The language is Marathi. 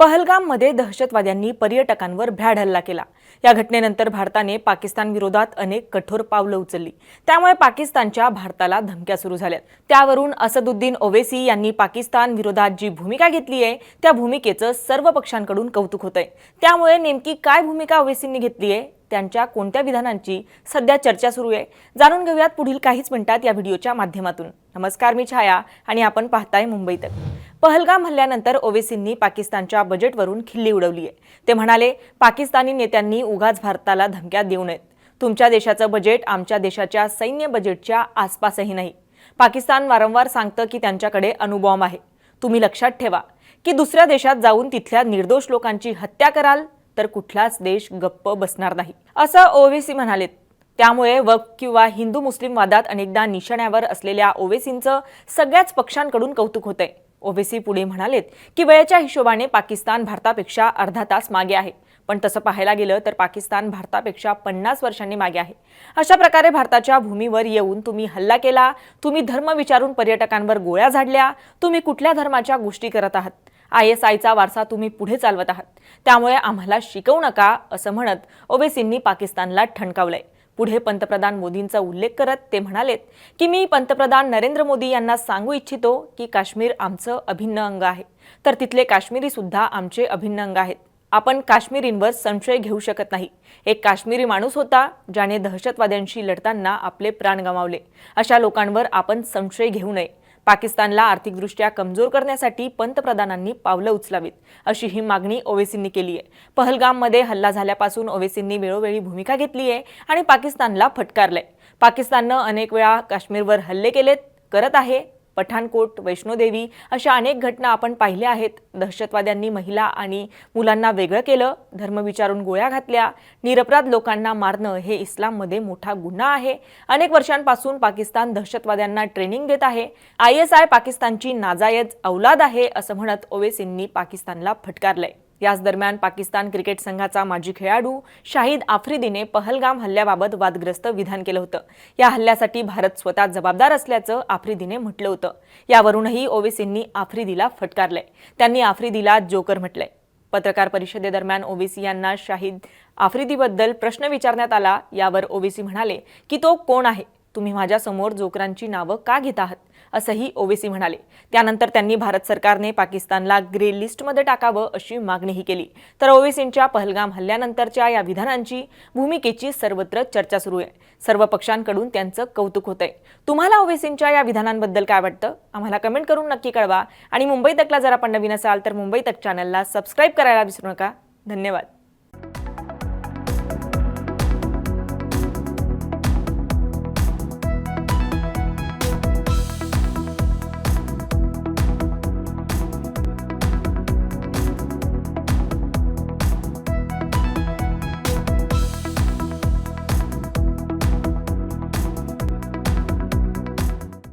पहलगाममध्ये दहशतवाद्यांनी पर्यटकांवर भ्याड हल्ला केला. या घटनेनंतर भारताने पाकिस्तान विरोधात अनेक कठोर पावलं उचलली. त्यामुळे पाकिस्तानच्या भारताला धमक्या सुरू झाल्यात. त्यावरून असदुद्दीन ओवेसी यांनी पाकिस्तान विरोधात जी भूमिका घेतली आहे त्या भूमिकेचं सर्व पक्षांकडून कौतुक होतंय. त्यामुळे नेमकी काय भूमिका ओवेसींनी घेतली आहे त्यांच्या कोणत्या विधानांची सध्या चर्चा सुरू आहे? जाणून घेऊयात पुढील काहीच मिनिटात या व्हिडिओच्या माध्यमातून. नमस्कार मी छाया आणि आपण पाहताय मुंबई तक. पहलगाम हल्ल्यानंतर ओवेसींनी पाकिस्तानच्या बजेटवरून खिल्ली उडवली आहे. ते म्हणाले पाकिस्तानी नेत्यांनी उगाच भारताला धमक्या देऊ नयेत. तुमच्या देशाचं बजेट आमच्या देशाच्या सैन्य बजेटच्या आसपासही नाही. पाकिस्तान वारंवार सांगतं की त्यांच्याकडे अणुबॉम्ब आहे. तुम्ही लक्षात ठेवा की दुसऱ्या देशात जाऊन तिथल्या निर्दोष लोकांची हत्या कराल तर कुठलाच देश गप्प बसणार नाही. असं ओवेसी म्हणालेत. त्यामुळे वक किंवा हिंदू मुस्लिम वादात अनेकदा निशाण्यावर असलेल्या ओवेसींचं सगळ्याच पक्षांकडून कौतुक होतंय. ओवेसी पुढे म्हणालेत की वेळेच्या हिशोबाने पाकिस्तान भारतापेक्षा अर्धा तास मागे आहे. पण तसं पाहायला गेलं तर पाकिस्तान भारतापेक्षा पन्नास वर्षांनी मागे आहे. अशा प्रकारे भारताच्या भूमीवर येऊन तुम्ही हल्ला केला तुम्ही धर्म विचारून पर्यटकांवर गोळ्या झाडल्या तुम्ही कुठल्या धर्माच्या गोष्टी करत आहात? आय एस आयचा वारसा तुम्ही पुढे चालवत आहात. त्यामुळे आम्हाला शिकवू नका असं म्हणत ओवेसींनी पाकिस्तानला ठणकावलंय. पुढे पंतप्रधान मोदींचा उल्लेख करत ते म्हणालेत की मी पंतप्रधान नरेंद्र मोदी यांना सांगू इच्छितो की काश्मीर आमचं अभिन्न अंग आहे. तर तिथले काश्मीरी सुद्धा आमचे अभिन्न अंग आहेत. आपण काश्मीरींवर संशय घेऊ शकत नाही. एक काश्मीरी माणूस होता ज्याने दहशतवाद्यांशी लढताना आपले प्राण गमावले. अशा लोकांवर आपण संशय घेऊ नये. पाकिस्तानला आर्थिकदृष्ट्या कमजोर करण्यासाठी पंतप्रधानांनी पावलं उचलावीत अशी ही मागणी ओवेसींनी केली आहे. पहलगाममध्ये हल्ला झाल्यापासून ओवेसींनी वेळोवेळी भूमिका घेतली आहे आणि पाकिस्तानला फटकारलंय. पाकिस्ताननं अनेक वेळा काश्मीरवर हल्ले केलेत करत आहे पठाणकोट वैष्णोदेवी अशा अनेक घटना आपण पाहिल्या आहेत. दहशतवाद्यांनी महिला आणि मुलांना वेगळं केलं धर्म विचारून गोळ्या घातल्या निरपराध लोकांना मारणं हे इस्लाममध्ये मोठा गुन्हा आहे. अनेक वर्षांपासून पाकिस्तान दहशतवाद्यांना ट्रेनिंग देत आहे. आय एस आय पाकिस्तानची नाजायज औलाद आहे असं म्हणत ओवेसींनी पाकिस्तानला फटकारलंय. याच दरम्यान पाकिस्तान क्रिकेट संघाचा माजी खेळाडू शाहिद आफ्रिदीने पहलगाम हल्ल्याबाबत वादग्रस्त विधान केलं होतं. या हल्ल्यासाठी भारत स्वतः जबाबदार असल्याचं आफ्रिदीने म्हटलं होतं. यावरूनही ओवेसींनी आफ्रिदीला फटकारलंय. त्यांनी आफ्रिदीला जोकर म्हटलंय. पत्रकार परिषदेदरम्यान ओवेसी यांना शाहिद आफ्रिदीबद्दल प्रश्न विचारण्यात आला. यावर ओवेसी म्हणाले की तो कोण आहे? तुम्ही माझ्यासमोर जोकरांची नावं का घेत आहात? असंही ओवेसी म्हणाले. त्यानंतर त्यांनी भारत सरकारने पाकिस्तानला ग्रे लिस्टमध्ये टाकावं अशी मागणीही केली. तर ओवेसींच्या पहलगाम हल्ल्यानंतरच्या या विधानांची भूमिकेची सर्वत्र चर्चा सुरू आहे. सर्व पक्षांकडून त्यांचं कौतुक होत आहे तुम्हाला ओवेसींच्या या विधानांबद्दल काय वाटतं? आम्हाला कमेंट करून नक्की कळवा. आणि मुंबई तकला जर आपण नवीन असाल तर मुंबई तक चॅनलला सबस्क्राईब करायला विसरू नका. धन्यवाद.